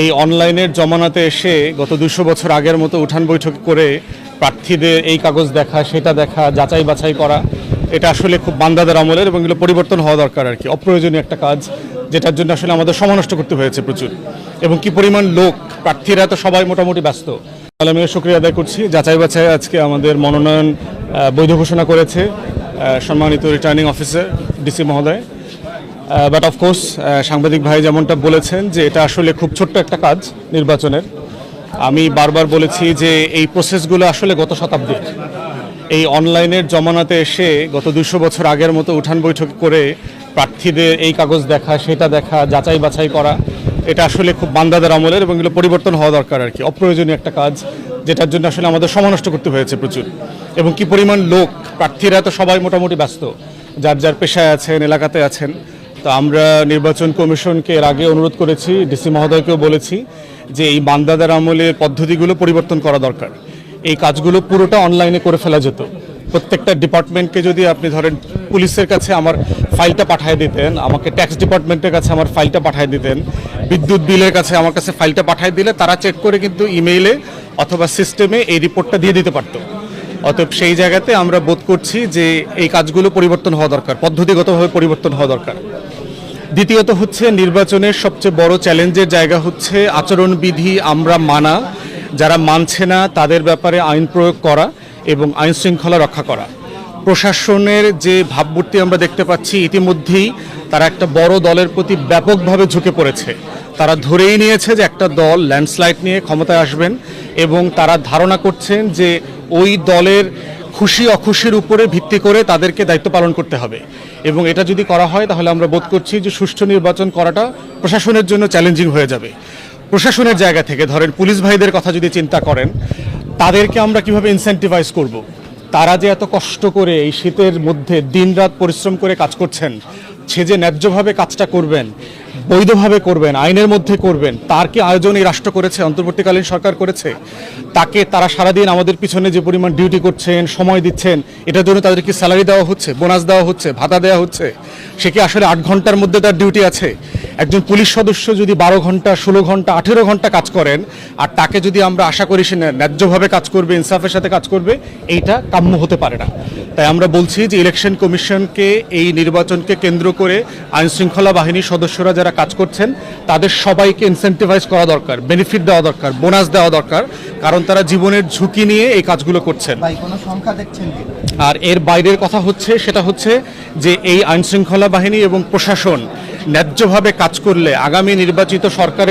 এই অনলাইনের জমানাতে এসে গত দুশো বছর আগের মতো উঠান বৈঠক করে প্রার্থীদের এই কাগজ দেখা, সেটা দেখা, যাচাই বাছাই করা, এটা আসলে খুব বান্দাদের আমলের এবং এগুলো পরিবর্তন হওয়া দরকার আর কি। অপ্রয়োজনীয় একটা কাজ, যেটার জন্য আসলে আমাদের সময় নষ্ট করতে হয়েছে প্রচুর। এবং কি পরিমাণ লোক, প্রার্থীরা তো সবাই মোটামুটি ব্যস্ত। তাহলে আমি শুক্রিয়া আদায় করছি। যাচাই বাছাই আজকে আমাদের মনোনয়ন বৈধ ঘোষণা করেছে সম্মানিত রিটার্নিং অফিসার ডিসি মহোদয়। বাট অফকোর্স সাংবাদিক ভাই যেমনটা বলেছেন যে এটা আসলে খুব ছোট্ট একটা কাজ নির্বাচনের। আমি বারবার বলেছি যে এই প্রসেসগুলো আসলে গত শতাব্দীর। এই অনলাইনের জমানাতে এসে গত দুশো বছর আগের মতো উঠান বৈঠক করে প্রার্থীদের এই কাগজ দেখা, সেটা দেখা, যাচাই বাছাই করা, এটা আসলে খুব বান্দাদের আমলের এবং এগুলো পরিবর্তন হওয়া দরকার আর কি। অপ্রয়োজনীয় একটা কাজ, যেটার জন্য আসলে আমাদের সময় নষ্ট করতে হয়েছে প্রচুর। এবং কি পরিমাণ লোক, প্রার্থীরা তো সবাই মোটামুটি ব্যস্ত। যার যার পেশায় আছেন, এলাকাতে আছেন তো আমরা নির্বাচন কমিশনকে এর আগে অনুরোধ করেছি, ডিসি মহোদয়কেও বলেছি যে এই বান্দাদের আমলের পদ্ধতিগুলো পরিবর্তন করা দরকার। এই কাজগুলো পুরোটা অনলাইনে করে ফেলা যেত। প্রত্যেকটা ডিপার্টমেন্টকে যদি আপনি ধরেন পুলিশের কাছে আমার ফাইলটা পাঠিয়ে দিতেন, আমাকে ট্যাক্স ডিপার্টমেন্টের কাছে আমার ফাইলটা পাঠিয়ে দিতেন, বিদ্যুৎ বিলের কাছে আমার কাছে ফাইলটা পাঠিয়ে দিলে তারা চেক করে কিন্তু ইমেইলে অথবা সিস্টেমে এই রিপোর্টটা দিয়ে দিতে পারতো। অতএব সেই জায়গাতে আমরা বোধ করছি যে এই কাজগুলো পরিবর্তন হওয়া দরকার, পদ্ধতিগতভাবে পরিবর্তন হওয়া দরকার। দ্বিতীয়ত হচ্ছে নির্বাচনের সবচেয়ে বড় চ্যালেঞ্জের জায়গা হচ্ছে আচরণবিধি আমরা মানা, যারা মানছে না তাদের ব্যাপারে আইন প্রয়োগ করা এবং আইন শৃঙ্খলা রক্ষা করা। প্রশাসনের যে ভাবমূর্তি আমরা দেখতে পাচ্ছি, ইতিমধ্যেই তারা একটা বড় দলের প্রতি ব্যাপকভাবে ঝুঁকে পড়েছে। তারা ধরেই নিয়েছে যে একটা দল ল্যান্ডস্লাইড নিয়ে ক্ষমতায় আসবেন এবং তারা ধারণা করছেন যে ওই দলের খুশি অখুশির উপরে ভিত্তি করে তাদেরকে দায়িত্ব পালন করতে হবে এবং এটা যদি করা হয়, তাহলে আমরা বোধ করছি যে সুষ্ঠু নির্বাচন করাটা প্রশাসনের জন্য চ্যালেঞ্জিং হয়ে যাবে প্রশাসনের জায়গা থেকে ধরেন পুলিশ ভাইদের কথা যদি চিন্তা করেন, তাদেরকে আমরা কীভাবে ইনসেন্টিভাইজ করব। তারা যে এত কষ্ট করে এই শীতের মধ্যে দিনরাত পরিশ্রম করে কাজ করছেন, সে যে ন্যায্যভাবে কাজটা করবেন বৈধভাবে করবেন, আইনের মধ্যে করবেন। তার কি আয়োজন এই রাষ্ট্র করেছে, অন্তর্বর্তীকালীন সরকার করেছে? তাকে তারা সারাদিন আমাদের পিছনে যে পরিমাণ ডিউটি করছেন, সময় দিচ্ছেন, এটার জন্য তাদের কি স্যালারি দেওয়া হচ্ছে বোনাস দেওয়া হচ্ছে, ভাতা দেওয়া হচ্ছে? সে কি আসলে আট ঘণ্টার মধ্যে তার ডিউটি আছে? একজন পুলিশ সদস্য যদি বারো ঘণ্টা ষোলো ঘণ্টা আঠেরো ঘণ্টা কাজ করেন আর তাকে যদি আমরা আশা করি সে ন্যায্যভাবে কাজ করবে ইনসাফের সাথে কাজ করবে এইটা কাম্য হতে পারে না। তাই আমরা বলছি যে ইলেকশন কমিশনকে এই নির্বাচনকে কেন্দ্র করে আইন শৃঙ্খলা বাহিনীর সদস্যরা যারা কাজ করছেন তাদের সবাইকে ইনসেন্টিভাইজ করা দরকার বেনিফিট দেওয়া দরকার বোনাস দেওয়া দরকার কারণ তারা জীবনের ঝুঁকি নিয়ে এই কাজগুলো করছেন। আর এর বাইরের কথা হচ্ছে সেটা হচ্ছে যে এই আইনশৃঙ্খলা বাহিনী এবং প্রশাসন ন্যায্যভাবে কাজ করলে আগামী নির্বাচিত সরকারের